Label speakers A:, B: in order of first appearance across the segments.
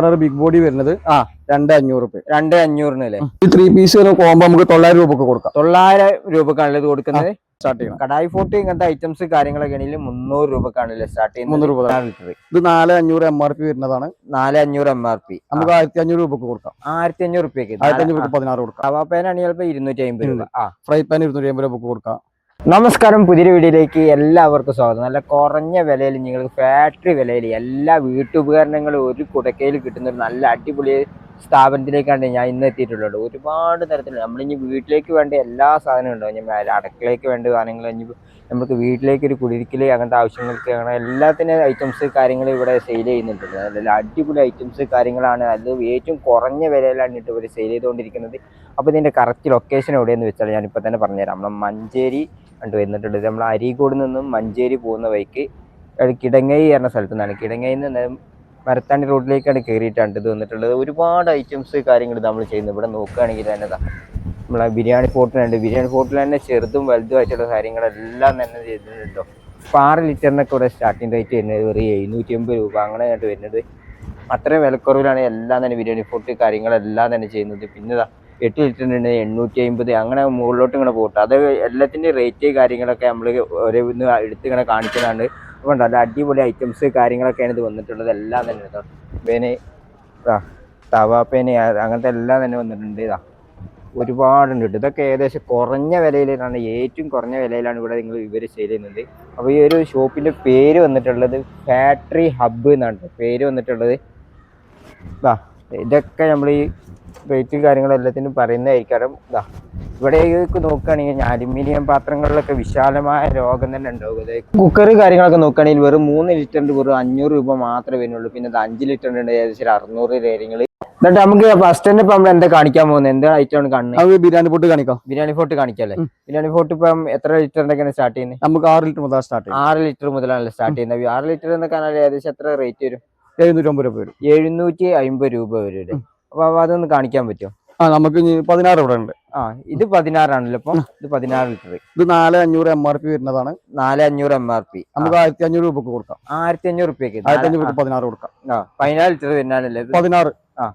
A: Colour big body വരുന്നത്
B: ആ.
A: രണ്ട് അഞ്ഞൂറ് രൂപ
B: രണ്ട് അഞ്ഞൂറിന് അല്ലേ?
A: ഈ ത്രീ പീസ് കോമ്പോ നമുക്ക് തൊള്ളായിരം രൂപക്ക് കൊടുക്കാം.
B: തൊള്ളായിരം രൂപക്കാണല്ലോ ഇത് കൊടുക്കുന്നത്.
A: സ്റ്റാർട്ട് ചെയ്യണം.
B: കടായി ഫോർട്ടി ഇങ്ങനത്തെ ഐറ്റംസ് കാര്യങ്ങളൊക്കെ ആണെങ്കിൽ മുന്നൂറ് രൂപക്കാണല്ലേ സ്റ്റാർട്ട് ചെയ്യുന്നത്.
A: മുന്നൂറ് രൂപ.
B: ലിറ്റർ
A: ഇത്. നാല് അഞ്ഞൂറ് എം ആർ പി വരുന്നതാണ്.
B: നാല് അഞ്ഞൂറ് എം ആർ പി
A: നമുക്ക് ആയിരത്തി അഞ്ഞൂറ് രൂപക്ക് കൊടുക്കാം.
B: ആയിരത്തി അഞ്ഞൂറ് രൂപ
A: ആയിരത്തി അഞ്ഞൂറ് പതിനാറ് കൊടുക്കാം.
B: തവാ പേനാണെങ്കിൽ ചിലപ്പോൾ ഇരുന്നൂറ്റി അമ്പത് രൂപ. ആ.
A: ഫ്രൈ പാൻ ഇരുന്നൂറ്റി അമ്പത് രൂപക്ക് കൊടുക്കാം.
B: നമസ്കാരം പുതിയ വീഡിയോയിലേക്ക് എല്ലാവർക്കും സ്വാഗതം. നല്ല കുറഞ്ഞ വിലയിൽ നിങ്ങൾക്ക് ഫാക്ടറി വിലയിൽ എല്ലാ വീട്ടുപകരണങ്ങളും ഒരു കുടക്കയിൽ കിട്ടുന്ന ഒരു നല്ല അടിപൊളി സ്ഥാപനത്തിലേക്കാണ് ഞാൻ ഇന്ന് എത്തിയിട്ടുള്ളത്. ഒരുപാട് തരത്തിൽ നമ്മളിനി വീട്ടിലേക്ക് വേണ്ട എല്ലാ സാധനവും ഉണ്ടാവും അടുക്കളയ്ക്ക് വേണ്ട സാധനങ്ങൾ ഇനി നമുക്ക് വീട്ടിലേക്ക് ഒരു കുടിരിക്കൽ അങ്ങനത്തെ ആവശ്യങ്ങൾക്ക് അങ്ങനെ എല്ലാത്തിനും ഐറ്റംസ് കാര്യങ്ങൾ ഇവിടെ സെയിൽ ചെയ്യുന്നുണ്ട്. നല്ല അടിപൊളി ഐറ്റംസ് കാര്യങ്ങളാണ്. അത് ഏറ്റവും കുറഞ്ഞ വിലയിലാണ് ഇട്ട് ഇവർ സെയിൽ ചെയ്തുകൊണ്ടിരിക്കുന്നത്. അപ്പോൾ ഇതിന്റെ കറക്റ്റ് ലൊക്കേഷൻ എവിടെയെന്ന് വെച്ചാൽ ഞാനിപ്പോൾ തന്നെ പറഞ്ഞുതരാം. നമ്മൾ മഞ്ചേരി കണ്ടു വരുന്നിട്ടുണ്ട് നമ്മൾ അരീക്കോട് നിന്നും മഞ്ചേരി പോകുന്ന വഴിക്ക് കിടങ്ങൈ എന്ന സ്ഥലത്തു നിന്നാണ് കിടങ്ങയിൽ നിന്ന് മരത്താണ്ടി റോഡിലേക്കാണ് കയറിയിട്ടാണ് ഇത് വന്നിട്ടുള്ളത്. ഒരുപാട് ഐറ്റംസ് കാര്യങ്ങൾ നമ്മൾ ചെയ്യുന്നത്. ഇവിടെ നോക്കുകയാണെങ്കിൽ തന്നെ നമ്മളെ ബിരിയാണി ഫോട്ടിലുണ്ട് ബിരിയാണി ഫോട്ടിൽ തന്നെ ചെറുതും വലുതുമായിട്ടുള്ള കാര്യങ്ങളെല്ലാം തന്നെ ചെയ്തിട്ടുണ്ടോ ഇപ്പോൾ ആറ് ലിറ്ററിനൊക്കെ ഇവിടെ സ്റ്റാർട്ടിംഗ് റേറ്റ് വരുന്നത് വെറും എഴുന്നൂറ്റി അമ്പത് രൂപ. അങ്ങനെ ആയിട്ട് വരുന്നത്. അത്രയും വിലക്കുറവിലാണ് എല്ലാം തന്നെ ബിരിയാണി ഫോർട്ട് കാര്യങ്ങളെല്ലാം തന്നെ ചെയ്യുന്നത്. പിന്നെ എട്ട് ലിറ്ററിന് എണ്ണൂറ്റി അമ്പത് അങ്ങനെ മുകളിലോട്ട് ഇങ്ങനെ പോട്ടെ. അത് എല്ലാത്തിന്റെ റേറ്റ് കാര്യങ്ങളൊക്കെ നമ്മൾ ഒരേ ഇന്ന് എടുത്ത് ഇങ്ങനെ കാണിക്കുന്നതാണ് അപ്പോൾ നല്ല അടിപൊളി ഐറ്റംസ് കാര്യങ്ങളൊക്കെയാണ് ഇത് വന്നിട്ടുള്ളത്. എല്ലാം തന്നെ കേട്ടോ. പേന് ഇതാ തവ പേന് അങ്ങനത്തെ എല്ലാം തന്നെ വന്നിട്ടുണ്ട്. ഇതാ ഒരുപാടുണ്ട് കേട്ടോ. ഇതൊക്കെ ഏകദേശം കുറഞ്ഞ വിലയിലാണ് ഏറ്റവും കുറഞ്ഞ വിലയിലാണ് ഇവിടെ നിങ്ങൾ ഇവർ സെയിൽ ചെയ്യുന്നത്. അപ്പോൾ ഈ ഒരു ഷോപ്പിന്റെ പേര് വന്നിട്ടുള്ളത് ഫാക്ടറി ഹബ്ബ് എന്നാണ് പേര് വന്നിട്ടുള്ളത്. ഇതാ ഇതൊക്കെ നമ്മൾ ഈ റേറ്റ് കാര്യങ്ങളെല്ലാത്തിനും പറയുന്നതായിരിക്കും. ഇതാ ഇവിടേക്ക് നോക്കുകയാണെങ്കിൽ അലുമിനിയം പാത്രങ്ങളിലൊക്കെ വിശാലമായ രോഗം തന്നെ ഉണ്ടാവും. അതായത് കുക്കർ കാര്യങ്ങളൊക്കെ നോക്കുകയാണെങ്കിൽ വെറും മൂന്ന് ലിറ്ററിന്റെ വെറും അഞ്ഞൂറ് രൂപ മാത്രമേ വരുന്നുള്ളൂ. പിന്നെ അത് അഞ്ച് ലിറ്ററിന്റെ ഉണ്ട് ഏകദേശം അറുന്നൂറ് കാര്യങ്ങൾ എന്നിട്ട് നമുക്ക് ഫസ്റ്റ് തന്നെ ഇപ്പം നമ്മൾ എന്താ കാണിക്കാൻ പോകുന്നത്? എന്താ ഐറ്റം കാണുന്നത്
A: അത് ബിരിയാണി ഫോട്ട് കാണിക്കാം.
B: ബിരിയാണി ഫോട്ട് കാണിക്കല്ലേ. ബിരിയാണി ഫോട്ട് ഇപ്പം എത്ര ലിറ്ററിന്റെയൊക്കെയാണ് സ്റ്റാർട്ട് ചെയ്യുന്നത്?
A: നമുക്ക് ആറ് ലിറ്റർ മുതൽ സ്റ്റാർട്ട് ചെയ്യാം
B: ആറ് ലിറ്റർ മുതലാണല്ലോ സ്റ്റാർട്ട് ചെയ്യുന്നത്. ആറ് ലിറ്റർ എന്നൊക്കെ പറഞ്ഞാൽ ഏകദേശം എത്ര റേറ്റ് വരും?
A: എഴുന്നൂറ്റമ്പത് രൂപ വരും.
B: എഴുന്നൂറ്റി അമ്പത് രൂപ വരും അതൊന്ന് കാണിക്കാൻ പറ്റുമോ?
A: ആ നമുക്ക് പതിനാറ് ഇവിടെ ഉണ്ട്.
B: ആ ഇത് പതിനാറാണല്ലോ ഇപ്പം. ഇത് പതിനാറ് ലിറ്റർ
A: ഇത് നാല് അഞ്ഞൂറ് എം ആർ പി വരുന്നതാണ്.
B: നാല് അഞ്ഞൂറ് എം ആർ പി
A: നമുക്ക് ആയിരത്തി അഞ്ഞൂറ് രൂപക്ക് കൊടുക്കാം.
B: ആയിരത്തി അഞ്ഞൂറ് രൂപയ്ക്ക്
A: ആയിരത്തി അഞ്ഞൂറ് പതിനാറ് കൊടുക്കാം.
B: പതിനാല് ലിറ്റർ വരുന്നാലല്ലേ ഇത്?
A: പതിനാറ്.
B: ആ?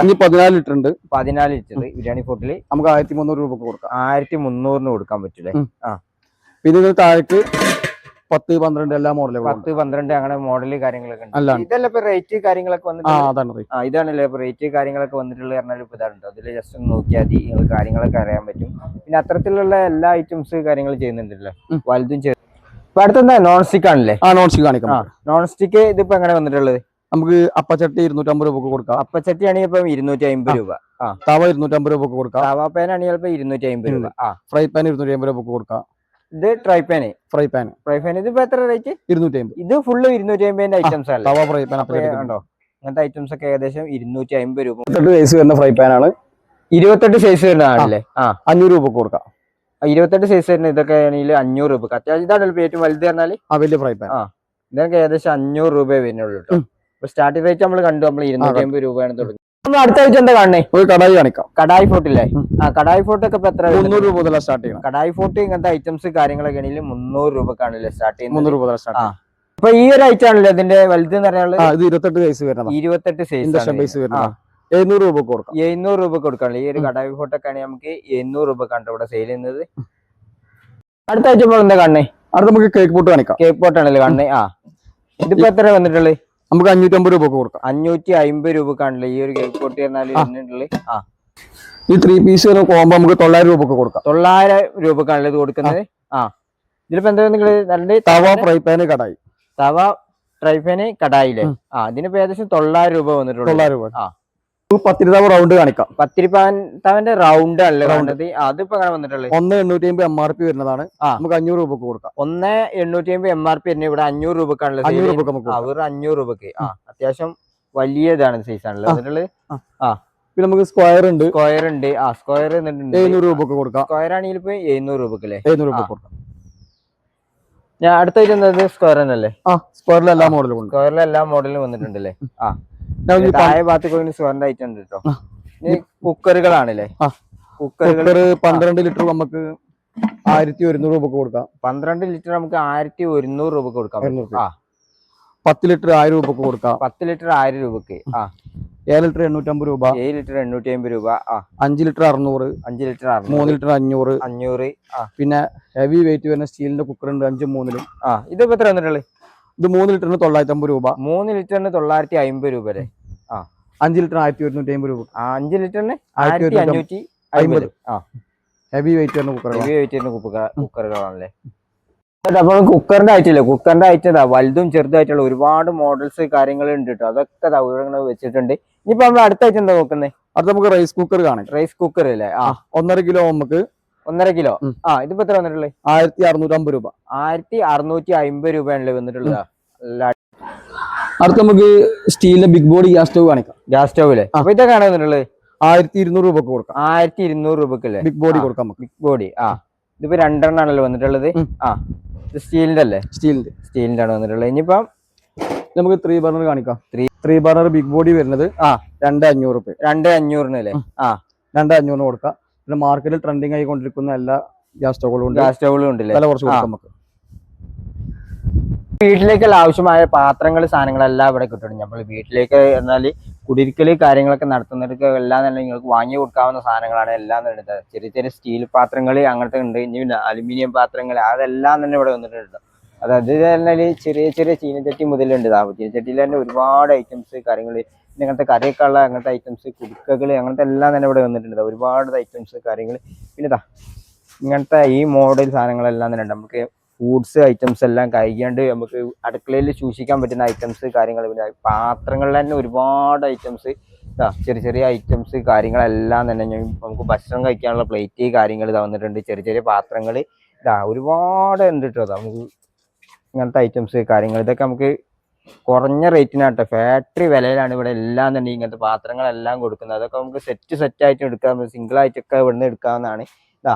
A: ഇനി പതിനാല് ലിറ്റർ ഉണ്ട്.
B: പതിനാല് ലിറ്റർ ബിരിയാണി ഫോട്ടിൽ
A: നമുക്ക് ആയിരത്തി മുന്നൂറ് രൂപക്ക് കൊടുക്കാം.
B: ആയിരത്തി മുന്നൂറിന് കൊടുക്കാൻ പറ്റൂലേ
A: ആ. പിന്നെ താഴേക്ക് പത്ത് പന്ത്രണ്ട് എല്ലാ മോഡലും.
B: പത്ത് പന്ത്രണ്ട് അങ്ങനെ മോഡൽ കാര്യങ്ങളൊക്കെ ഉണ്ട്. ഇതല്ല ഇപ്പൊ റേറ്റ് കാര്യങ്ങളൊക്കെ വന്നിട്ടുണ്ട് ഇതാണല്ലേ ഇപ്പൊ റേറ്റ് കാര്യങ്ങളൊക്കെ വന്നിട്ടുള്ള പറഞ്ഞാൽ ഇപ്പൊ ഇതാണ്ട് അതിൽ ജസ്റ്റ് ഒന്ന് നോക്കിയാൽ മതി. നിങ്ങൾ കാര്യങ്ങളൊക്കെ അറിയാൻ പറ്റും. പിന്നെ അത്തരത്തിലുള്ള എല്ലാ ഐറ്റംസ് കാര്യങ്ങൾ ചെയ്യുന്നുണ്ടല്ലോ. വലുതും ചെയ്തു ഇപ്പൊ അടുത്തെന്താ? നോൺ സ്റ്റിക്ക് ആണല്ലേ?
A: ആ നോൺ സ്റ്റിക്ക് കാണിക്കാം
B: നോൺ സ്റ്റിക്ക് ഇതിപ്പോ എങ്ങനെ വന്നിട്ടുള്ളത്?
A: നമുക്ക് അപ്പച്ചട്ടി ഇരുന്നൂറ്റമ്പത് രൂപ കൊടുക്കാം.
B: അപ്പച്ചട്ടി ആണെങ്കിൽ ഇപ്പം ഇരുന്നൂറ്റി അമ്പത് രൂപ. ആ.
A: തവ ഇരുന്നൂറ്റമ്പത് രൂപ കൊടുക്കാം.
B: തവ ആണെങ്കിൽ ചിലപ്പോ ഇരുന്നൂറ്റി അമ്പത് രൂപ. ആ.
A: ഫ്രൈ പാൻ ഇരുന്നൂറ്റി അമ്പത് രൂപ കൊടുക്കാം.
B: ഇത് try pan
A: fry pan
B: fry pan ഇതിപ്പോ എത്ര റേറ്റ്
A: ഇരുന്നൂറ്റി അമ്പത്
B: ഇത് ഫുള്ള് ഇരുന്നൂറ്റി അമ്പതിന്റെ ഐറ്റംസ് അല്ലേ?
A: തവ ഫ്രൈ പാൻ
B: കണ്ടോ? അങ്ങനത്തെ ഐറ്റംസ് ഒക്കെ ഏകദേശം ഇരുന്നൂറ്റി അമ്പത് രൂപ
A: സൈസ് വരുന്ന ഫ്രൈ പാൻ ആണ്.
B: ഇരുപത്തെട്ട് സൈസ് വരുന്നതാണല്ലേ ആ
A: അഞ്ഞൂറ് രൂപ കൊടുക്കാം.
B: ഇരുപത്തെട്ട് സൈസ് വരുന്ന ഇതൊക്കെ ആണെങ്കിൽ അഞ്ഞൂറ് രൂപ. അത്യാവശ്യം ഇപ്പൊ ഏറ്റവും വലുത് പറഞ്ഞാൽ
A: ആ വലിയ ഫ്രൈ പാൻ
B: ആ. ഇതൊക്കെ ഏകദേശം അഞ്ഞൂറ് രൂപ വരുന്നുള്ളൂ സ്റ്റാർട്ടിംഗ് റേറ്റ് നമ്മൾ കണ്ടു നമ്മൾ ഇരുന്നൂറ്റി അമ്പത് രൂപയാണ് തുടങ്ങി അടുത്ത ആഴ്ച എന്താ കാണണേ?
A: ഒരു കടായി കാണിക്കാം.
B: കടായി ഫോർട്ടില്ലേ ആ കടായി ഫോർട്ട് ഒക്കെ എത്ര വരുന്നത്?
A: മുന്നൂറ് രൂപ മുതലാണ് സ്റ്റാർട്ട് ചെയ്യണം.
B: കടായി ഫോർട്ട് ഇങ്ങനത്തെ ഐറ്റംസ് കാര്യങ്ങളൊക്കെ ആണെങ്കിൽ മുന്നൂറ് രൂപക്കാണല്ലേ സ്റ്റാർട്ട് ചെയ്യുന്നത്?
A: മുന്നൂറ് രൂപ മുതൽ സ്റ്റാർട്ട്.
B: അപ്പൊ ഈ ഒരു ഐറ്റം ആണല്ലോ ഇതിന്റെ വലുത് എന്ന്
A: ആ ഇത് ഇരുപത്തെട്ട് സൈസ് വരുന്നതാണ്
B: ഇരുപത്തെട്ട്
A: സൈസ്
B: സൈസ്
A: ബേസ് വരുന്നതാണ് എഴുന്നൂറ് രൂപ കൊടുക്കാം.
B: എഴുന്നൂറ് രൂപ കൊടുക്കാണല്ലോ. ഈ ഒരു കടായി ഫോട്ടോ ഒക്കെ ആണെങ്കിൽ നമുക്ക് എണ്ണൂറ് രൂപ കണ്ടോ ഇവിടെ സെയിൽ ചെയ്യുന്നത്. അടുത്ത ആഴ്ച എന്താ കാണണേ?
A: അടുത്ത നമുക്ക് കേക്ക് പോട്ട് കാണിക്കാം.
B: കേക്ക് പോട്ടാണല്ലേ കാണണേ. ആ. ഇതിപ്പോ എത്ര വന്നിട്ടുള്ളത്?
A: നമുക്ക് അഞ്ഞൂറ്റമ്പത് രൂപ കൊടുക്കാം.
B: അഞ്ഞൂറ്റി അമ്പത് രൂപക്കാണല്ലേ ഈ ഒരു കേക്ക് പൊട്ടി പറഞ്ഞാൽ
A: ആ. ഈ ത്രീ പീസ് കോമ്പോ നമുക്ക് തൊള്ളായിരം രൂപക്ക് കൊടുക്കാം.
B: തൊള്ളായിരം രൂപക്കാണല്ലേ ഇത് കൊടുക്കുന്നത്? ആ. ഇതിലിപ്പോ എന്താ നിങ്ങൾ നല്ല
A: തവ ഫ്രൈ പാന് കടായി.
B: തവ ട്രൈഫേന് കടായില്ലേ?
A: ഉം.
B: ആ ഇതിനിപ്പോ ഏകദേശം തൊള്ളായിരം രൂപ വന്നിട്ടുള്ളൂ.
A: തൊള്ളായിരം രൂപ.
B: ആ.
A: പത്തിരുപതാവ് റൗണ്ട് കാണിക്കാം.
B: പത്തിരിപ്പാൻ തവന്റെ റൗണ്ട് അല്ലേ റൗണ്ട് അതിപ്പോ അങ്ങനെ വന്നിട്ടുള്ളത്.
A: ഒന്ന് എണ്ണൂറ്റി അമ്പത് എം ആർ പി വരുന്നതാണ് നമുക്ക് അഞ്ഞൂറ് രൂപക്ക് കൊടുക്കാം.
B: ഒന്ന് എണ്ണൂറ്റി അമ്പത് എം ആർ പി തന്നെ ഇവിടെ അഞ്ഞൂറ് രൂപക്കാണല്ലോ
A: അഞ്ഞൂറ് രൂപക്ക് നമുക്ക്
B: വെറും അഞ്ഞൂറ് രൂപക്ക്. ആ അത്യാവശ്യം വലിയ ഇതാണ് സൈസ് ആണല്ലോ
A: ആ.
B: എന്നിട്ടുള്ളത്
A: പിന്നെ നമുക്ക് സ്ക്വയർ ഉണ്ട്.
B: സ്ക്വയർ ഉണ്ട്. ആ സ്ക്വയർ
A: എഴുന്നൂറ് രൂപക്ക് കൊടുക്കാം.
B: സ്ക്വയർ ആണെങ്കിൽ ഇപ്പൊ എഴുന്നൂറ് രൂപക്ക് അല്ലേ?
A: എഴുന്നൂറ് രൂപ കൊടുക്കാം.
B: ഞാൻ എന്താ സ്ക്വയർ തന്നെയല്ലേ?
A: ആ സ്ക്വയറിൽ എല്ലാ മോഡലും ഉണ്ട്.
B: സ്ക്വയറിലെ എല്ലാ മോഡലും വന്നിട്ടുണ്ടല്ലേ? ആ. താഴെ ഭാഗത്ത് പോയി സ്ക്വയറിന്റെ ഐറ്റം ഉണ്ട് കേട്ടോ
A: ആ.
B: കുക്കറുകളാണല്ലേ? കുക്കറുകൾ
A: പന്ത്രണ്ട് ലിറ്റർ നമുക്ക് ആയിരത്തി ഒരുന്നൂറ് രൂപക്ക് കൊടുക്കാം.
B: പന്ത്രണ്ട് ലിറ്റർ നമുക്ക് ആയിരത്തി ഒരുന്നൂറ് രൂപ
A: കൊടുക്കാം.
B: ആ.
A: പത്ത് ലിറ്റർ ആയിരം രൂപക്ക് കൊടുക്കാം.
B: പത്ത് ലിറ്റർ ആയിരം രൂപക്ക്. ആ.
A: ഏഴ് ലിറ്റർ എണ്ണൂറ്റമ്പത് രൂപ.
B: ഏഴ് ലിറ്റർ എണ്ണൂറ്റി അമ്പത് രൂപ. ആ.
A: അഞ്ച് ലിറ്റർ അറുന്നൂറ്.
B: അഞ്ച് ലിറ്റർ
A: മൂന്ന് ലിറ്റർ അഞ്ഞൂറ്.
B: അഞ്ഞൂറ്.
A: പിന്നെ ഹെവി വെയിറ്റ് വരുന്ന സ്റ്റീലിന്റെ കുക്കർ ഉണ്ട് അഞ്ചും മൂന്നിലും.
B: ആ. ഇതിപ്പോ എത്ര വന്നിട്ടുള്ളത്?
A: ഇത് മൂന്ന് ലിറ്ററിന് തൊള്ളായിരത്തി അമ്പത് രൂപ.
B: മൂന്ന് ലിറ്ററിന് തൊള്ളായിരത്തി അമ്പത് രൂപ അല്ലേ? ആ.
A: അഞ്ച് ലിറ്ററിന് ആയിരത്തി ഒരുന്നൂറ്റി അമ്പത് രൂപ
B: അഞ്ച് ലിറ്ററിന്
A: ആയിരത്തി
B: അഞ്ഞൂറ്റി
A: അമ്പത്.
B: ആ.
A: ഹെവി വെയിറ്റ് വരുന്ന കുക്കർ
B: ഹെവി വെയിറ്റ് കുക്കറുകളാണല്ലേ കുക്കറിന്റെ ആയിട്ടില്ല കുക്കറിന്റെ ആയിട്ടാ വലുതും ചെറുതായിട്ടുള്ള ഒരുപാട് മോഡൽസ് കാര്യങ്ങൾ ഉണ്ട് കേട്ടോ അതൊക്കെ ഇവിടെ വെച്ചിട്ടുണ്ട്. ഇനിയിപ്പോ നമ്മൾ അടുത്തായിട്ട് എന്താ നോക്കുന്നത്
A: അത് നമുക്ക് റൈസ് കുക്കർ കാണാം.
B: റൈസ് കുക്കർ അല്ലേ? ആ.
A: ഒന്നര കിലോ നമുക്ക്
B: ഒന്നര കിലോ? ആ ഇതിപ്പോ എത്ര വന്നിട്ടുള്ളത്
A: ആയിരത്തി അറുന്നൂറ്റി അമ്പത് രൂപ.
B: ആയിരത്തി അറുന്നൂറ്റി അമ്പത് രൂപയാണല്ലേ വന്നിട്ടുള്ളത്.
A: അടുത്ത നമുക്ക് സ്റ്റീലിന്റെ ബിഗ് ബോഡി ഗ്യാസ് സ്റ്റവ് കാണിക്കാം.
B: ഗ്യാസ് സ്റ്റൗവിൽ അപ്പൊ ഇതൊക്കെയാണ് വന്നിട്ടുള്ളത്
A: ആയിരത്തി ഇരുന്നൂറ് രൂപക്ക് കൊടുക്കാം.
B: ആയിരത്തി ഇരുന്നൂറ് രൂപക്കല്ലേ
A: ബിഗ് ബോഡി കൊടുക്കാം നമുക്ക്.
B: ബിഗ് ബോഡി ആ ഇതിപ്പോ രണ്ടെണ്ണാണല്ലോ വന്നിട്ടുള്ളത്. ആ ഇത് സ്റ്റീലിന്റെ അല്ലേ
A: സ്റ്റീലിന്റെ
B: സ്റ്റീലിന്റെ ആണ് വന്നിട്ടുള്ളത്. ഇനിയിപ്പം
A: നമുക്ക് ത്രീ ബർണർ കാണിക്കാം.
B: Three
A: three burner big body വരുന്നത്
B: ആ.
A: രണ്ട് അഞ്ഞൂറ് രൂപ.
B: രണ്ട് അഞ്ഞൂറിന് അല്ലേ ആ.
A: രണ്ട് അഞ്ഞൂറിന് കൊടുക്കാം. പിന്നെ മാർക്കറ്റിൽ ട്രെൻഡിങ് ആയിക്കൊണ്ടിരിക്കുന്ന എല്ലാ ഗ്യാസ് സ്റ്റോവുകളും ഉണ്ട്.
B: ഗ്യാസ് സ്റ്റൗകളും ഉണ്ടല്ലേ?
A: വില കുറച്ച് കൊടുക്കാം നമുക്ക്.
B: വീട്ടിലേക്കുള്ള ആവശ്യമായ പാത്രങ്ങൾ സാധനങ്ങളെല്ലാം ഇവിടെ കിട്ടും. നമ്മൾ വീട്ടിലേക്ക് എന്നാൽ കുടിരിക്കൽ കാര്യങ്ങളൊക്കെ നടത്തുന്നവർക്ക് എല്ലാം തന്നെ നിങ്ങൾക്ക് വാങ്ങി കൊടുക്കാവുന്ന സാധനങ്ങളാണ് എല്ലാം തന്നെ എടുത്തത് ചെറിയ ചെറിയ സ്റ്റീൽ പാത്രങ്ങൾ അങ്ങനത്തെ ഉണ്ട്. ഇനി പിന്നെ അലുമിനിയം പാത്രങ്ങൾ അതെല്ലാം തന്നെ ഇവിടെ വന്നിട്ടുണ്ട്. അതായത് തന്നെ ചെറിയ ചെറിയ ചീനച്ചട്ടി മുതലുണ്ട്. ചീനച്ചട്ടിയിൽ തന്നെ ഒരുപാട് ഐറ്റംസ് കാര്യങ്ങൾ പിന്നെ അങ്ങനത്തെ കറിയൊക്കെ അങ്ങനത്തെ ഐറ്റംസ് കുടുക്കകൾ അങ്ങനത്തെ എല്ലാം തന്നെ ഇവിടെ വന്നിട്ടുണ്ട് ഒരുപാട് ഐറ്റംസ് കാര്യങ്ങൾ പിന്നെ ഇതാ ഇങ്ങനത്തെ ഈ മോഡൽ സാധനങ്ങളെല്ലാം തന്നെ ഉണ്ട്. നമുക്ക് ഫുഡ്സ് ഐറ്റംസ് എല്ലാം കഴിക്കാണ്ട് നമുക്ക് അടുക്കളയിൽ സൂക്ഷിക്കാൻ പറ്റുന്ന ഐറ്റംസ് കാര്യങ്ങൾ പിന്നെ പാത്രങ്ങളിൽ തന്നെ ഒരുപാട് ഐറ്റംസ് ഇതാ ചെറിയ ചെറിയ ഐറ്റംസ് കാര്യങ്ങളെല്ലാം തന്നെ നമുക്ക് ഭക്ഷണം കഴിക്കാനുള്ള പ്ലേറ്റ് കാര്യങ്ങൾ ഇതാ വന്നിട്ടുണ്ട്. ചെറിയ ചെറിയ പാത്രങ്ങൾ ഇതാ ഒരുപാട് ഉണ്ട് കേട്ടോ നമുക്ക് ഇങ്ങനത്തെ ഐറ്റംസ് കാര്യങ്ങൾ ഇതൊക്കെ നമുക്ക് കുറഞ്ഞ റേറ്റിനാട്ടോ ഫാക്ടറി വിലയിലാണ് ഇവിടെ എല്ലാം തന്നെ ഇങ്ങനത്തെ പാത്രങ്ങളെല്ലാം കൊടുക്കുന്നത്. അതൊക്കെ നമുക്ക് സെറ്റ് സെറ്റ് ആയിട്ട് എടുക്കാം. സിംഗിൾ ആയിട്ടൊക്കെ ഇവിടുന്ന് എടുക്കാവുന്നതാണ്. ഇതാ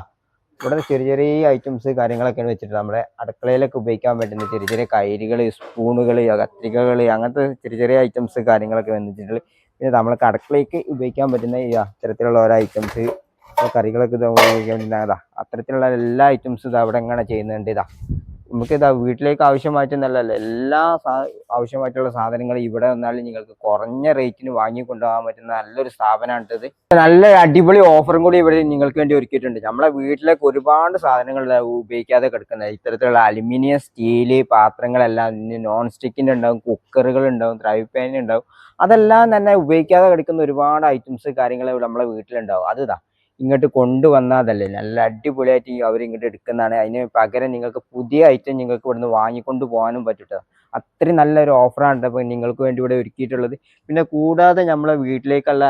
B: ഇവിടെ ചെറിയ ചെറിയ ഐറ്റംസ് കാര്യങ്ങളൊക്കെയാണ് വെച്ചിട്ട് നമ്മുടെ അടുക്കളയിലൊക്കെ ഉപയോഗിക്കാൻ പറ്റുന്ന ചെറിയ ചെറിയ കൈരികൾ സ്പൂണുകൾ കത്രികകൾ അങ്ങനത്തെ ചെറിയ ചെറിയ ഐറ്റംസ് കാര്യങ്ങളൊക്കെ വന്നിട്ടുണ്ട്. പിന്നെ നമ്മൾക്ക് അടുക്കളയ്ക്ക് ഉപയോഗിക്കാൻ പറ്റുന്ന ഈ അത്തരത്തിലുള്ള ഓരോ ഐറ്റംസ് കറികളൊക്കെ ഉപയോഗിക്കാൻ പറ്റുന്ന അതാ അത്തരത്തിലുള്ള എല്ലാ ഐറ്റംസും ഇത് അവിടെ എങ്ങനെ ചെയ്യുന്നുണ്ട്. ഇതാ നമുക്ക് ഇതാ വീട്ടിലേക്ക് ആവശ്യമായിട്ടൊന്നല്ലല്ലോ എല്ലാ ആവശ്യമായിട്ടുള്ള സാധനങ്ങൾ ഇവിടെ വന്നാലും നിങ്ങൾക്ക് കുറഞ്ഞ റേറ്റിന് വാങ്ങി കൊണ്ടുപോകാൻ പറ്റുന്ന നല്ലൊരു സ്ഥാപനമാണ് ഇത് നല്ല അടിപൊളി ഓഫറും കൂടി ഇവിടെ നിങ്ങൾക്ക് വേണ്ടി ഒരുക്കിയിട്ടുണ്ട്. നമ്മളെ വീട്ടിലേക്ക് ഒരുപാട് സാധനങ്ങൾ ഉപയോഗിക്കാതെ കിടക്കുന്നത്. ഇത്തരത്തിലുള്ള അലുമിനിയം സ്റ്റീൽ പാത്രങ്ങളെല്ലാം നോൺ സ്റ്റിക്കിന്റെ ഉണ്ടാവും കുക്കറുകൾ ഉണ്ടാവും ഡ്രൈ പാൻ ഉണ്ടാവും. അതെല്ലാം തന്നെ ഉപയോഗിക്കാതെ കിടക്കുന്ന ഒരുപാട് ഐറ്റംസ് കാര്യങ്ങൾ നമ്മളെ വീട്ടിലുണ്ടാവും. അത് ഇതാ ഇങ്ങോട്ട് കൊണ്ടുവന്നതല്ലേ നല്ല അടിപൊളിയായിട്ട് അവർ ഇങ്ങോട്ട് എടുക്കുന്നതാണ്. അതിന് പകരം നിങ്ങൾക്ക് പുതിയ ഐറ്റം നിങ്ങൾക്ക് ഇവിടുന്ന് വാങ്ങിക്കൊണ്ട് പോകാനും പറ്റൂട്ടോ. അത്രയും നല്ലൊരു ഓഫറാണ് ഇപ്പോൾ നിങ്ങൾക്ക് വേണ്ടി ഇവിടെ ഒരുക്കിയിട്ടുള്ളത്. പിന്നെ കൂടാതെ നമ്മളെ വീട്ടിലേക്കുള്ള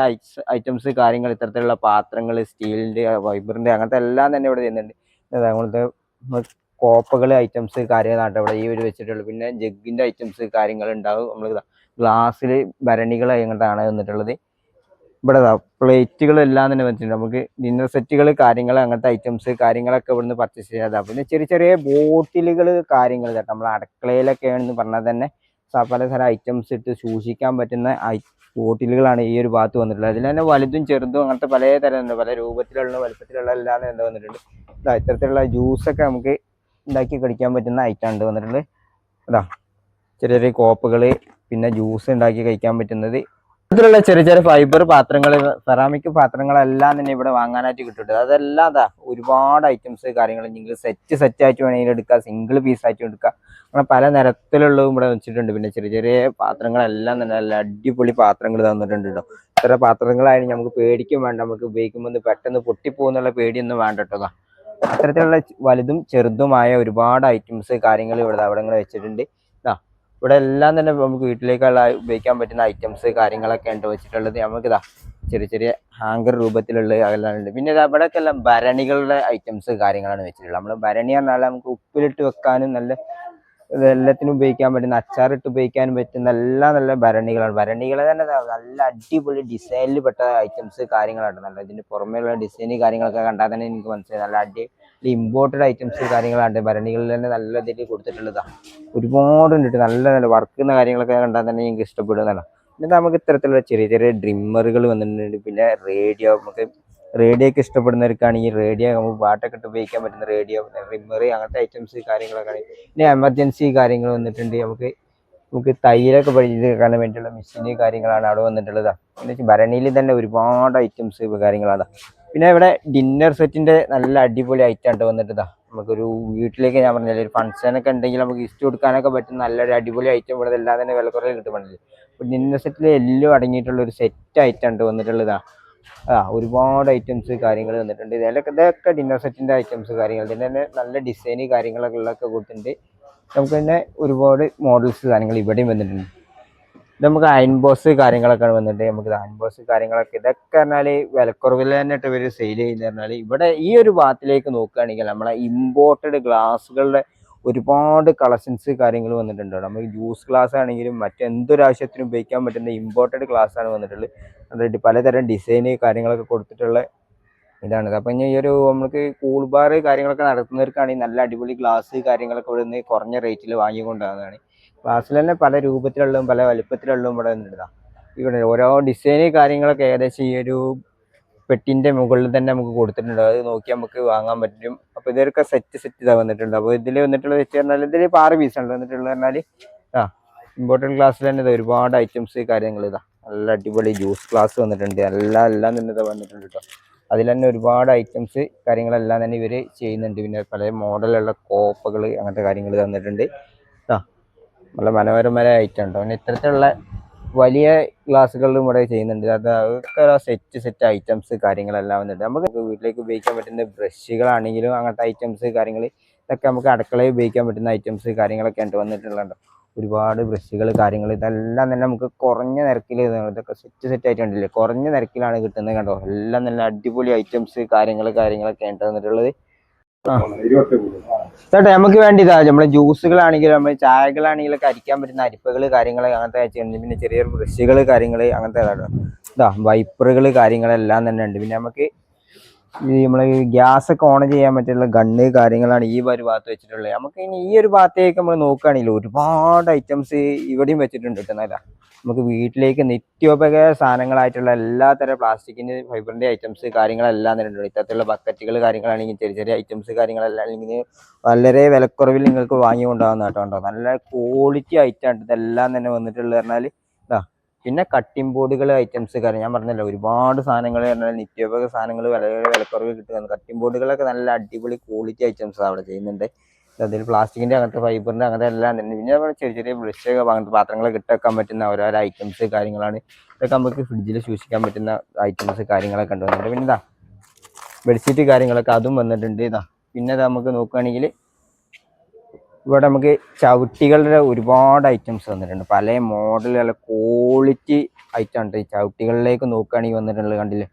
B: ഐറ്റംസ് കാര്യങ്ങൾ ഇത്തരത്തിലുള്ള പാത്രങ്ങൾ സ്റ്റീലിന്റെ ഫൈബറിന്റെ അങ്ങനത്തെ എല്ലാം തന്നെ ഇവിടെ ചെയ്യുന്നുണ്ട് അതുകൊണ്ട് കോപ്പകൾ ഐറ്റംസ് കാര്യങ്ങളാണ് ഇവിടെ ഈ ഒരു വെച്ചിട്ടുള്ളത്. പിന്നെ ജഗ്ഗിന്റെ ഐറ്റംസ് കാര്യങ്ങൾ ഉണ്ടാവും. നമ്മൾ ഗ്ലാസ്സിൽ ഭരണികൾ അങ്ങനത്താണ് വന്നിട്ടുള്ളത് ഇവിടെ പ്ലേറ്റുകളെല്ലാം തന്നെ വെച്ചിട്ടുണ്ട്. നമുക്ക് ഡിന്നർ സെറ്റുകൾ കാര്യങ്ങൾ അങ്ങനത്തെ ഐറ്റംസ് കാര്യങ്ങളൊക്കെ ഇവിടുന്ന് പർച്ചേസ് ചെയ്യാതെ പിന്നെ ചെറിയ ചെറിയ ബോട്ടിലുകൾ കാര്യങ്ങൾ കേട്ടോ നമ്മൾ അടുക്കളയിലൊക്കെ ആണെന്ന് പറഞ്ഞാൽ തന്നെ പല തരം ഐറ്റംസ് ഇട്ട് സൂക്ഷിക്കാൻ പറ്റുന്ന ബോട്ടിലുകളാണ് ഈ ഒരു ഭാഗത്ത് വന്നിട്ടുള്ളത്. അതിൽ തന്നെ വലുതും ചെറുതും അങ്ങനത്തെ പല തരം പല രൂപത്തിലുള്ള വലുപ്പത്തിലുള്ള എല്ലാം എന്താ വന്നിട്ടുണ്ട്. ഇതാ ഇത്തരത്തിലുള്ള ജ്യൂസൊക്കെ നമുക്ക് ഉണ്ടാക്കി കഴിക്കാൻ പറ്റുന്ന ഐറ്റം ഉണ്ട് വന്നിട്ടുണ്ട്. അതാ ചെറിയ ചെറിയ കോപ്പുകൾ പിന്നെ ജ്യൂസ് ഉണ്ടാക്കി കഴിക്കാൻ പറ്റുന്നത് ഇത്തരത്തിലുള്ള ചെറിയ ചെറിയ ഫൈബർ പാത്രങ്ങൾ സെറാമിക് പാത്രങ്ങളെല്ലാം തന്നെ ഇവിടെ വാങ്ങാനായിട്ട് കിട്ടുന്നുണ്ട്. അതെല്ലാം അതാ ഒരുപാട് ഐറ്റംസ് കാര്യങ്ങൾ നിങ്ങൾ സെറ്റ് സെറ്റ് ആയിട്ട് വേണമെങ്കിൽ എടുക്കാം. സിംഗിൾ പീസ് ആയിട്ട് എടുക്കാം. അങ്ങനെ പല നിരത്തിലുള്ളതും ഇവിടെ വെച്ചിട്ടുണ്ട്. പിന്നെ ചെറിയ ചെറിയ പാത്രങ്ങളെല്ലാം തന്നെ നല്ല അടിപൊളി പാത്രങ്ങൾ തന്നിട്ടുണ്ട് കേട്ടോ ഇത്ര പാത്രങ്ങളായാലും നമുക്ക് പേടിക്കും വേണ്ട. നമുക്ക് ഉപയോഗിക്കുമ്പോൾ പെട്ടെന്ന് പൊട്ടിപ്പോകുന്നുള്ള പേടിയൊന്നും വേണ്ട കേട്ടോ. അത്തരത്തിലുള്ള വലുതും ചെറുതുമായ ഒരുപാട് ഐറ്റംസ് കാര്യങ്ങൾ ഇവിടെ അവിടെ വെച്ചിട്ടുണ്ട്. ഇവിടെ എല്ലാം തന്നെ നമുക്ക് വീട്ടിലേക്കുള്ള ഉപയോഗിക്കാൻ പറ്റുന്ന ഐറ്റംസ് കാര്യങ്ങളൊക്കെ ഉണ്ട് വെച്ചിട്ടുള്ളത്. നമുക്ക് ഇതാ ചെറിയ ചെറിയ ഹാങ്കർ രൂപത്തിലുള്ള അതെല്ലാം ഉണ്ട്. പിന്നെ ഇവിടെയൊക്കെ എല്ലാം ഭരണികളുടെ ഐറ്റംസ് കാര്യങ്ങളാണ് വെച്ചിട്ടുള്ളത്. നമ്മൾ ഭരണി പറഞ്ഞാൽ നമുക്ക് ഉപ്പിലിട്ട് വെക്കാനും നല്ല എല്ലാത്തിനും ഉപയോഗിക്കാൻ പറ്റുന്ന അച്ചാറിട്ട് ഉപയോഗിക്കാനും പറ്റുന്ന എല്ലാ നല്ല ഭരണികളാണ്. ഭരണികളെ തന്നെ നല്ല അടിപൊളി ഡിസൈനിൽ പെട്ട ഐറ്റംസ് കാര്യങ്ങളാണ്. നല്ല ഇതിന് പുറമേയുള്ള ഡിസൈന് കാര്യങ്ങളൊക്കെ കണ്ടാൽ തന്നെ എനിക്ക് മനസ്സിലായി. നല്ല അടി ഇമ്പോർട്ടഡ് ഐറ്റംസ് കാര്യങ്ങളാണ്. ഭരണികളിൽ തന്നെ നല്ല ഇതിൽ കൊടുത്തിട്ടുള്ളതാണ് ഒരുപാട് ഉണ്ട് നല്ല നല്ല വർക്കുന്ന കാര്യങ്ങളൊക്കെ കണ്ടാൽ തന്നെ എനിക്ക് ഇഷ്ടപ്പെടുന്നതാണ്. പിന്നെ നമുക്ക് ഇത്തരത്തിലുള്ള ചെറിയ ചെറിയ ഡ്രിമ്മറുകൾ വന്നിട്ടുണ്ട്. പിന്നെ റേഡിയോ നമുക്ക് റേഡിയോ ഒക്കെ ഇഷ്ടപ്പെടുന്നവർക്കാണെങ്കിൽ റേഡിയോ നമുക്ക് പാട്ടൊക്കെ ഇട്ട് ഉപയോഗിക്കാൻ പറ്റുന്ന റേഡിയോ ഡ്രിമ്മർ അങ്ങനത്തെ ഐറ്റംസ് കാര്യങ്ങളൊക്കെ ആണ് പിന്നെ എമർജൻസി കാര്യങ്ങൾ വന്നിട്ടുണ്ട്. നമുക്ക് നമുക്ക് തൈരൊക്കെ പഠിച്ചെടുക്കാൻ വേണ്ടിയുള്ള മെഷീന് കാര്യങ്ങളാണ് അവിടെ വന്നിട്ടുള്ളത്. എന്ന് വെച്ചാൽ ഭരണിയിൽ തന്നെ ഒരുപാട് ഐറ്റംസ് കാര്യങ്ങളാണ്. പിന്നെ ഇവിടെ ഡിന്നർ സെറ്റിന്റെ നല്ല അടിപൊളി ഐറ്റം ഉണ്ട് വന്നിട്ട് നമുക്കൊരു വീട്ടിലേക്ക് ഞാൻ പറഞ്ഞില്ല ഒരു ഫംഗ്ഷനൊക്കെ ഉണ്ടെങ്കിൽ നമുക്ക് ഇഷ്ടം കൊടുക്കാനൊക്കെ പറ്റും നല്ലൊരു അടിപൊളി ഐറ്റം ഇവിടെ എല്ലാം തന്നെ വിലക്കുറവിൽ കിട്ടുന്നുണ്ട് അപ്പോൾ ഡിന്നർ സെറ്റിൽ എല്ലാം അടങ്ങിയിട്ടുള്ള ഒരു സെറ്റ് ഐറ്റം ഉണ്ട് വന്നിട്ടുള്ളതാ ആ ഒരുപാട് ഐറ്റംസ് കാര്യങ്ങൾ വന്നിട്ടുണ്ട് ഇതിലൊക്കെ ഇതൊക്കെ ഡിന്നർ സെറ്റിന്റെ ഐറ്റംസ് കാര്യങ്ങൾ ഇതിന്റെ തന്നെ നല്ല ഡിസൈന് കാര്യങ്ങളൊക്കെ ഉള്ളതൊക്കെ കൊടുത്തിട്ടുണ്ട്. നമുക്ക് തന്നെ ഒരുപാട് മോഡൽസ് കാര്യങ്ങൾ ഇവിടെയും വന്നിട്ടുണ്ട്. നമുക്ക് അയൺ ബോസ് കാര്യങ്ങളൊക്കെ വന്നിട്ടുണ്ട് നമുക്ക് അയൺ ബോസ് കാര്യങ്ങളൊക്കെ ഇതൊക്കെ പറഞ്ഞാൽ വിലക്കുറവിൽ തന്നെ ഇട്ട് ഇവർ സെയിൽ ചെയ്യുന്ന പറഞ്ഞാൽ ഇവിടെ ഈ ഒരു ഭാഗത്തിലേക്ക് നോക്കുകയാണെങ്കിൽ നമ്മളെ ഇമ്പോർട്ടഡ് ഗ്ലാസ്സുകളുടെ ഒരുപാട് കളക്ഷൻസ് കാര്യങ്ങൾ വന്നിട്ടുണ്ട്. നമുക്ക് ജ്യൂസ് ഗ്ലാസ് ആണെങ്കിലും മറ്റെന്തൊരു ആവശ്യത്തിനും ഉപയോഗിക്കാൻ പറ്റുന്ന ഇമ്പോർട്ടഡ് ഗ്ലാസ് ആണ് വന്നിട്ടുള്ളത്. അതായത് പലതരം ഡിസൈന് കാര്യങ്ങളൊക്കെ കൊടുത്തിട്ടുള്ള ഇതാണ്. അപ്പം ഇനി ഈ ഒരു നമുക്ക് കൂൾ ബാർ കാര്യങ്ങളൊക്കെ നടത്തുന്നവർക്കാണെങ്കിൽ നല്ല അടിപൊളി ഗ്ലാസ് കാര്യങ്ങളൊക്കെ ഇവിടെ നിന്ന് കുറഞ്ഞ റേറ്റിൽ വാങ്ങിക്കൊണ്ടാകുന്നതാണ് ഗ്ലാസ്സിൽ തന്നെ പല രൂപത്തിലുള്ളതും പല വലുപ്പത്തിലുള്ളതും ഇവിടെ നിന്നിടാം ഇവിടെ ഓരോ ഡിസൈന് കാര്യങ്ങളൊക്കെ ഏകദേശം ഈ ഒരു പെട്ടിന്റെ മുകളിൽ തന്നെ നമുക്ക് കൊടുത്തിട്ടുണ്ട്. അത് നോക്കി നമുക്ക് വാങ്ങാൻ പറ്റും. അപ്പോൾ ഇതൊക്കെ സെറ്റ് സെറ്റ് ഇതാ വന്നിട്ടുണ്ട്. അപ്പോൾ ഇതിൽ വന്നിട്ടുള്ള വെച്ച് പറഞ്ഞാൽ ഇതിൽ ഇപ്പോൾ ആറ് പീസാണ് വന്നിട്ടുള്ളത് പറഞ്ഞാൽ ആ ഇമ്പോർട്ടന്റ് ഗ്ലാസ്സിൽ തന്നെ ഒരുപാട് ഐറ്റംസ് കാര്യങ്ങൾ ഇതാ. നല്ല അടിപൊളി ജ്യൂസ് ക്ലാസ് വന്നിട്ടുണ്ട്. എല്ലാം എല്ലാം തന്നെ ഇതാ വന്നിട്ടുണ്ട് കേട്ടോ അതിൽ തന്നെ ഒരുപാട് ഐറ്റംസ് കാര്യങ്ങളെല്ലാം തന്നെ ഇവർ ചെയ്യുന്നുണ്ട്. പിന്നെ പല മോഡലുള്ള കോപ്പകൾ അങ്ങനത്തെ കാര്യങ്ങൾ തന്നിട്ടുണ്ട്. നല്ല മനോഹരമായ ഐറ്റം ഉണ്ടോ പിന്നെ ഇത്തരത്തിലുള്ള വലിയ ഗ്ലാസ്സുകളിലും ഇവിടെ ചെയ്യുന്നുണ്ട്. അത് അതൊക്കെ സെറ്റ് സെറ്റ് ഐറ്റംസ് കാര്യങ്ങളെല്ലാം വന്നിട്ട് നമുക്ക് വീട്ടിലേക്ക് ഉപയോഗിക്കാൻ പറ്റുന്ന ബ്രഷുകളാണെങ്കിലും അങ്ങനത്തെ ഐറ്റംസ് കാര്യങ്ങൾ ഇതൊക്കെ നമുക്ക് അടുക്കളയിൽ ഉപയോഗിക്കാൻ പറ്റുന്ന ഐറ്റംസ് കാര്യങ്ങളൊക്കെ ഉണ്ട് വന്നിട്ടുള്ളത്. ഒരുപാട് ബ്രഷുകൾ കാര്യങ്ങൾ ഇതെല്ലാം തന്നെ നമുക്ക് കുറഞ്ഞ നിരക്കിൽ ഇതൊക്കെ സെറ്റ് സെറ്റ് ആയിട്ട് ഉണ്ടല്ലേ കുറഞ്ഞ നിരക്കിലാണ് കിട്ടുന്നത് കണ്ടോ? എല്ലാം നല്ല അടിപൊളി ഐറ്റംസ് കാര്യങ്ങൾ കാര്യങ്ങളൊക്കെ ഉണ്ട് വന്നിട്ടുള്ളത്. ചേട്ടാ നമുക്ക് വേണ്ടിയതാ നമ്മളെ ജ്യൂസുകളാണെങ്കിലും നമ്മൾ ചായകളാണെങ്കിലും അരിക്കാൻ പറ്റുന്ന അരിപ്പകൾ കാര്യങ്ങൾ അങ്ങനത്തെ പിന്നെ ചെറിയ ബ്രഷുകൾ കാര്യങ്ങൾ അങ്ങനത്തെ ഇതാ വൈപ്പറുകൾ കാര്യങ്ങളെല്ലാം തന്നെ ഉണ്ട്. പിന്നെ നമുക്ക് ഈ നമ്മളെ ഗ്യാസ് ഒക്കെ ഓൺ ചെയ്യാൻ പറ്റുള്ള ഗണ്ണ് കാര്യങ്ങളാണ് ഈ ഒരു ഭാഗത്ത് വെച്ചിട്ടുള്ളത്. നമുക്ക് ഇനി ഈ ഒരു ഭാഗത്തേക്ക് നമ്മൾ നോക്കുകയാണെങ്കിൽ ഒരുപാട് ഐറ്റംസ് ഇവിടെയും വെച്ചിട്ടുണ്ട് കിട്ടുന്നല്ല നമുക്ക് വീട്ടിലേക്ക് നിത്യോപകര സാധനങ്ങളായിട്ടുള്ള എല്ലാ തരം പ്ലാസ്റ്റിക്കിന്റെ ഫൈബറിന്റെ ഐറ്റംസ് കാര്യങ്ങളെല്ലാം തന്നെ ഉണ്ട്. ഇത്തരത്തിലുള്ള ബക്കറ്റുകൾ കാര്യങ്ങളാണെങ്കിൽ ചെറിയ ചെറിയ ഐറ്റംസ് കാര്യങ്ങളെല്ലാം അല്ലെങ്കിൽ വളരെ വിലക്കുറവിൽ നിങ്ങൾക്ക് വാങ്ങി കൊണ്ടാകുന്ന കേട്ടോ കണ്ടോ. നല്ല ക്വാളിറ്റി ഐറ്റം ഇതെല്ലാം തന്നെ വന്നിട്ടുള്ളത് പറഞ്ഞാൽ ഇതാ പിന്നെ കട്ടിംഗ് ബോർഡുകൾ ഐറ്റംസ് കാര്യം ഞാൻ പറഞ്ഞല്ലോ. ഒരുപാട് സാധനങ്ങൾ പറഞ്ഞാൽ നിത്യോപക സാധനങ്ങൾ വളരെ വിലക്കുറവിൽ കിട്ടുന്നുണ്ട്. കട്ടിംഗ് ബോർഡുകളൊക്കെ നല്ല അടിപൊളി ക്വാളിറ്റി ഐറ്റംസ് അവിടെ ചെയ്യുന്നുണ്ട്. അതിൽ പ്ലാസ്റ്റിക്കിന്റെ അങ്ങനത്തെ ഫൈബറിന്റെ അങ്ങനത്തെ എല്ലാം തന്നെ. പിന്നെ ചെറിയ ചെറിയ ബ്രഷ് അങ്ങനത്തെ പാത്രങ്ങളൊക്കെ ഇട്ടേക്കാൻ പറ്റുന്ന ഓരോരോ ഐറ്റംസ് കാര്യങ്ങളാണ്. ഇതൊക്കെ നമുക്ക് ഫ്രിഡ്ജിൽ സൂക്ഷിക്കാൻ പറ്റുന്ന ഐറ്റംസ് കാര്യങ്ങളൊക്കെ ഉണ്ട് പിന്നെ ഇതാ ബെഡ്ഷീറ്റ് കാര്യങ്ങളൊക്കെ അതും വന്നിട്ടുണ്ട്. ഇതാ പിന്നെ നമുക്ക് നോക്കുകയാണെങ്കിൽ ഇവിടെ നമുക്ക് ചവിട്ടികളുടെ ഒരുപാട് ഐറ്റംസ് വന്നിട്ടുണ്ട്. പല മോഡലുകൾ ക്വാളിറ്റി ഐറ്റം ഉണ്ട് ചവിട്ടികളിലേക്ക് നോക്കുകയാണെങ്കിൽ വന്നിട്ടുള്ളത് കണ്ടില്ലേ?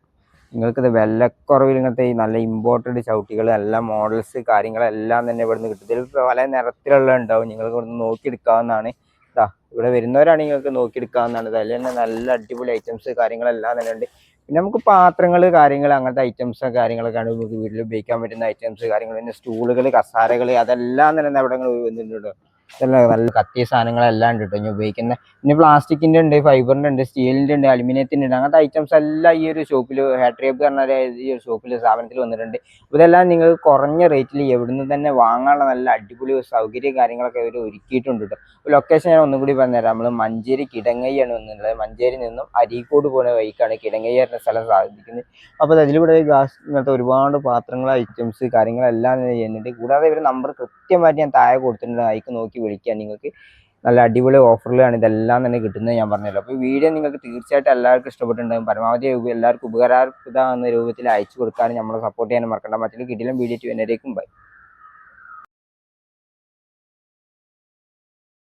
B: നിങ്ങൾക്കിത് വിലക്കുറവിൽ ഇങ്ങനത്തെ ഈ നല്ല ഇമ്പോർട്ടഡ് ചവിട്ടികൾ എല്ലാ മോഡൽസ് കാര്യങ്ങളെല്ലാം തന്നെ ഇവിടുന്ന് കിട്ടും. ഇതിൽ പല നിറത്തിലുള്ള ഉണ്ടാവും നിങ്ങൾക്ക് ഇവിടുന്ന് നോക്കിയെടുക്കാവുന്നതാണ്. ഇതാ ഇവിടെ വരുന്നവരാണ് നിങ്ങൾക്ക് നോക്കിയെടുക്കാവുന്നതാണ്. അതിൽ തന്നെ നല്ല അടിപൊളി ഐറ്റംസ് കാര്യങ്ങളെല്ലാം തന്നെ ഉണ്ട്. പിന്നെ നമുക്ക് പാത്രങ്ങൾ കാര്യങ്ങൾ അങ്ങനത്തെ ഐറ്റംസ് കാര്യങ്ങളൊക്കെയാണ് നമുക്ക് വീട്ടിൽ ഉപയോഗിക്കാൻ പറ്റുന്ന ഐറ്റംസ് കാര്യങ്ങൾ പിന്നെ സ്റ്റൂളുകൾ കസാരകൾ അതെല്ലാം തന്നെ അവിടെ വന്നിട്ടുണ്ട്. നല്ല കത്തിയ സാധനങ്ങളെല്ലാം ഉണ്ട് ഇനി ഉപയോഗിക്കുന്ന പിന്നെ പ്ലാസ്റ്റിക്കിന്റെ ഉണ്ട് ഫൈബറിന്റെ ഉണ്ട് സ്റ്റീലിന്റെ ഉണ്ട് അലുമിനിയത്തിന്റെ ഉണ്ട്. അങ്ങനത്തെ ഐറ്റംസ് എല്ലാം ഈ ഒരു ഷോപ്പിൽ ഹാട്രിയപ്പ് പറഞ്ഞ ഈ ഒരു ഷോപ്പിൽ സ്ഥാപനത്തിൽ വന്നിട്ടുണ്ട്. ഇതെല്ലാം നിങ്ങൾ കുറഞ്ഞ റേറ്റിൽ എവിടുന്ന് തന്നെ വാങ്ങാനുള്ള നല്ല അടിപൊളി സൗകര്യ കാര്യങ്ങളൊക്കെ ഇവർ ഒരുക്കിയിട്ടുണ്ട് കേട്ടോ ലൊക്കേഷൻ ഞാൻ ഒന്നും കൂടി പറഞ്ഞുതരാം. നമ്മൾ മഞ്ചേരി കിടങ്ങയ്യാണ് വന്നിട്ടുള്ളത്. മഞ്ചേരി നിന്നും അരീക്കോട് പോകുന്ന വഴിക്കാണ് കിടങ്ങയ്യ സ്ഥലം സ്ഥാപിക്കുന്നത്. അപ്പോൾ അതിലൂടെ ഗ്യാസ് ഇങ്ങനത്തെ ഒരുപാട് പാത്രങ്ങൾ ഐറ്റംസ് കാര്യങ്ങളെല്ലാം ചെയ്യുന്നുണ്ട്. കൂടാതെ ഇവർ നമ്പർ കൃത്യമായിട്ട് ഞാൻ താഴെ കൊടുത്തിട്ടുണ്ട്. അതിക്ക് നോക്കി വിളിക്കാൻ നിങ്ങൾക്ക് നല്ല അടിപൊളി ഓഫറിലാണ് ഇതെല്ലാം തന്നെ കിട്ടുന്നത് ഞാൻ പറഞ്ഞല്ലോ. അപ്പോൾ വീഡിയോ നിങ്ങൾക്ക് തീർച്ചയായിട്ടും എല്ലാവർക്കും ഇഷ്ടപ്പെട്ടിട്ടുണ്ടാകും പരമാവധി എല്ലാവർക്കും ഉപകാരപ്രദമാകുന്ന രൂപത്തിൽ അയച്ചു കൊടുക്കാനും നമ്മളെ സപ്പോർട്ട് ചെയ്യാനും മറക്കണ്ട. മറ്റൊരു കിട്ടിയാലും വീഡിയോ ടു എന്നേക്കും ബൈ